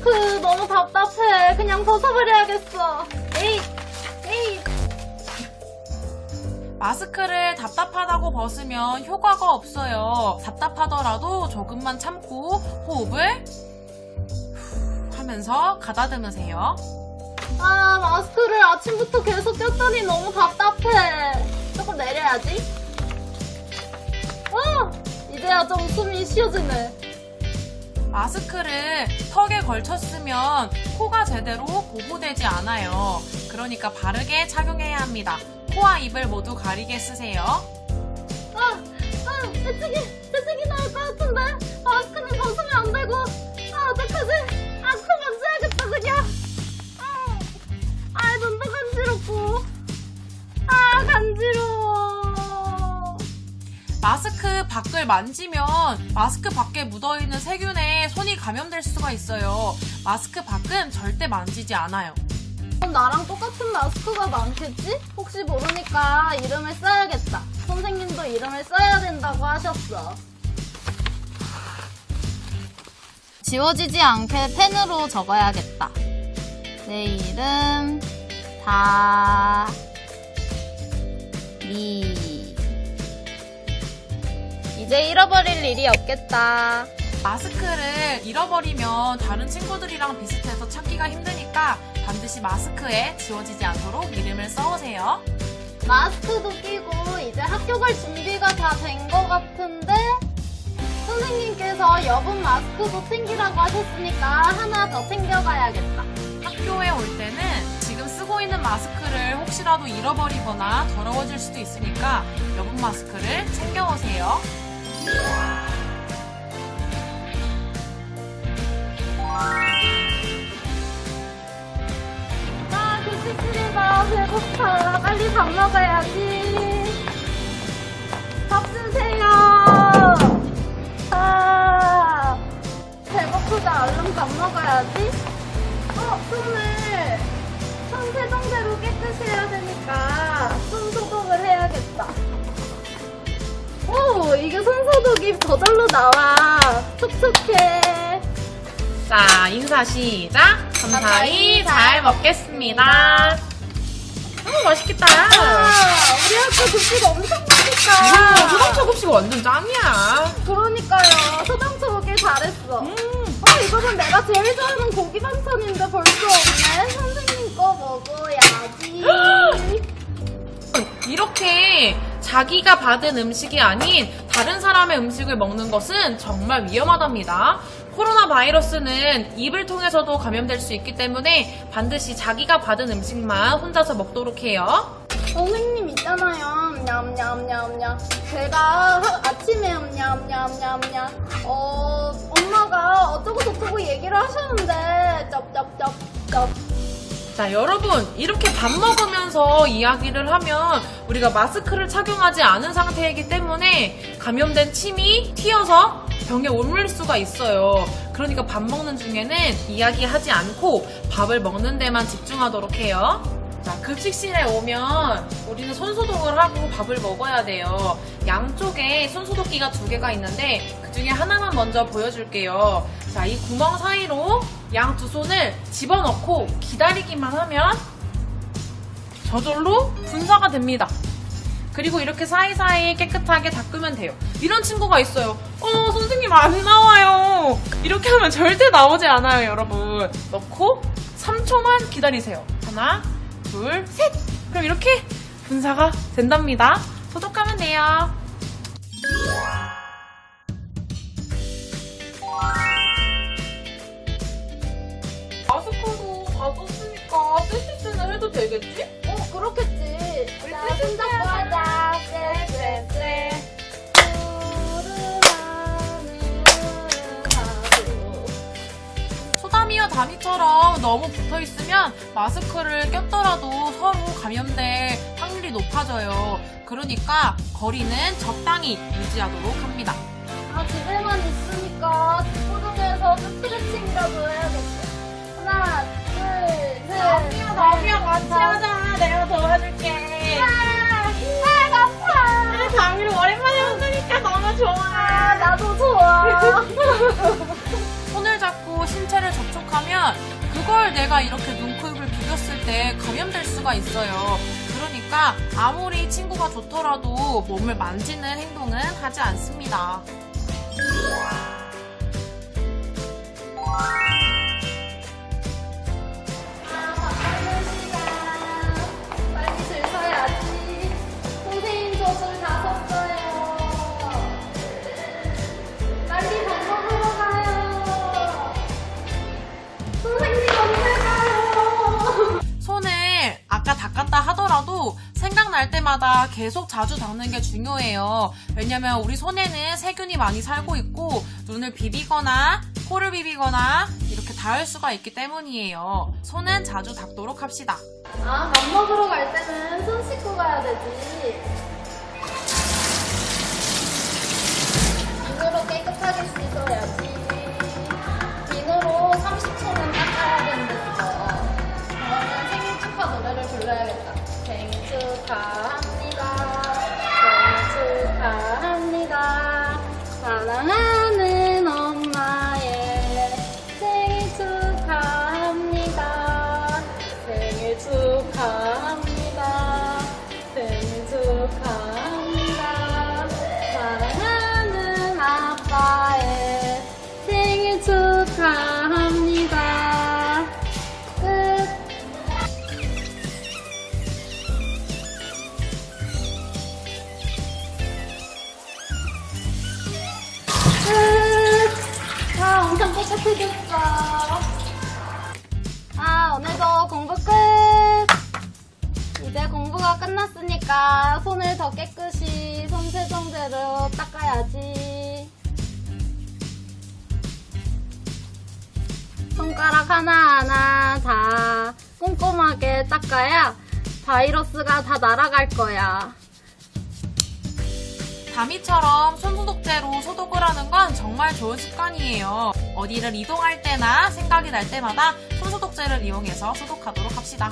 마스크 너무 답답해. 그냥 벗어버려야겠어. 에이, 에이. 마스크를 답답하다고 벗으면 효과가 없어요. 답답하더라도 조금만 참고 호흡을 후 하면서 가다듬으세요. 아, 마스크를 아침부터 계속 꼈더니 너무 답답해. 조금 내려야지. 어! 이제야 좀 숨이 쉬어지네. 마스크를 턱에 걸쳐 쓰면 코가 제대로 보호되지 않아요. 그러니까 바르게 착용해야 합니다. 코와 입을 모두 가리게 쓰세요. 아, 아, 재채기, 재채기 나올 것 같은데. 마스크는 벗으면 안 되고. 아, 어떡하지? 밖을 만지면 마스크 밖에 묻어있는 세균에 손이 감염될 수가 있어요. 마스크 밖은 절대 만지지 않아요. 그럼 나랑 똑같은 마스크가 많겠지? 혹시 모르니까 이름을 써야겠다. 선생님도 이름을 써야 된다고 하셨어. 지워지지 않게 펜으로 적어야겠다. 내 이름 다 미. 이제 잃어버릴 일이 없겠다. 마스크를 잃어버리면 다른 친구들이랑 비슷해서 찾기가 힘드니까 반드시 마스크에 지워지지 않도록 이름을 써오세요. 마스크도 끼고 이제 학교 갈 준비가 다 된 것 같은데 선생님께서 여분 마스크도 챙기라고 하셨으니까 하나 더 챙겨가야겠다. 학교에 올 때는 지금 쓰고 있는 마스크를 혹시라도 잃어버리거나 더러워질 수도 있으니까 여분 마스크를 챙겨오세요. 아 교실이다 배고파 빨리 밥 먹어야지. 밥 주세요. 아 배고프다 얼른 밥 먹어야지. 어 손을 손 세정대로 깨끗이 해야 되니까 손 소독을 해야겠다. 오 이게 손 소독이 저절로 나와. 촉촉해. 자, 인사 시작! 감사히 잘 먹겠습니다. 어, 맛있겠다. 아, 우리 학교 급식 엄청 아, 맛있다. 소방차 급식 완전 짱이야. 그러니까요. 소방차 오길 잘했어. 음, 어, 이거는 내가 제일 좋아하는 고기 반찬인데 벌써 없네. 선생님 거 먹어야지. 이렇게 자기가 받은 음식이 아닌 다른 사람의 음식을 먹는 것은 정말 위험하답니다. 코로나 바이러스는 입을 통해서도 감염될 수 있기 때문에 반드시 자기가 받은 음식만 혼자서 먹도록 해요. 선생님 있잖아요. 냠냠냠냠. 제가 하- 아침에 냠냠냠냠. 어, 엄마가 어쩌고 저쩌고 얘기를 하셨는데 쩝쩝쩝쩝. 자, 여러분, 이렇게 밥 먹으면서 이야기를 하면 우리가 마스크를 착용하지 않은 상태이기 때문에 감염된 침이 튀어서 병에 옮을 수가 있어요. 그러니까 밥 먹는 중에는 이야기하지 않고 밥을 먹는 데만 집중하도록 해요. 자, 급식실에 오면 우리는 손소독을 하고 밥을 먹어야 돼요. 양쪽에 손소독기가 두 개가 있는데 그 중에 하나만 먼저 보여줄게요. 자, 이 구멍 사이로 양 두 손을 집어넣고 기다리기만 하면 저절로 분사가 됩니다. 그리고 이렇게 사이사이 깨끗하게 닦으면 돼요. 이런 친구가 있어요. 어, 선생님 안 나와요. 이렇게 하면 절대 나오지 않아요, 여러분. 넣고 3초만 기다리세요. 하나, 둘, 셋! 그럼 이렇게 분사가 된답니다. 소독하면 돼요. 해도 되겠지? 어, 그렇겠지. 자, 손잡고 하자. 쎄 쎄 쎄. 소다미와 다미처럼 너무 붙어 있으면 마스크를 꼈더라도 서로 감염될 확률이 높아져요. 그러니까 거리는 적당히 유지하도록 합니다. 아, 집에만 있으니까 집구동에서 스트레칭이라도 해야겠어. 하나, 둘, 셋. 다미야, 다미야, 같이 하자. 내가 도와줄게. 아, 아, 아파. 다미를 오랜만에 만나니까 너무 좋아. 아, 나도 좋아. 손을 잡고 신체를 접촉하면 하면 그걸 내가 이렇게 눈, 코, 입을 비볐을 때 감염될 수가 있어요. 그러니까 아무리 친구가 좋더라도 몸을 만지는 행동은 하지 않습니다. 아까 닦았다 하더라도 생각날 때마다 계속 자주 닦는 게 중요해요. 왜냐면 우리 손에는 세균이 많이 살고 있고 눈을 비비거나 코를 비비거나 이렇게 닿을 수가 있기 때문이에요. 손은 자주 닦도록 합시다. 아, 밥 먹으러 갈 때는 손 씻고 가야 되지. 비누로 깨끗하게 씻어야지. 비누로 30초는 닦아야 된댔어. 생 공부 끝. 이제 공부가 끝났으니까 손을 더 깨끗이 손 세정제로 닦아야지. 손가락 하나하나 다 꼼꼼하게 닦아야 바이러스가 다 날아갈 거야. 다미처럼 손소독제로 소독을 하는 건 정말 좋은 습관이에요. 어디를 이동할 때나 생각이 날 때마다 손소독제를 이용해서 소독하도록 합시다.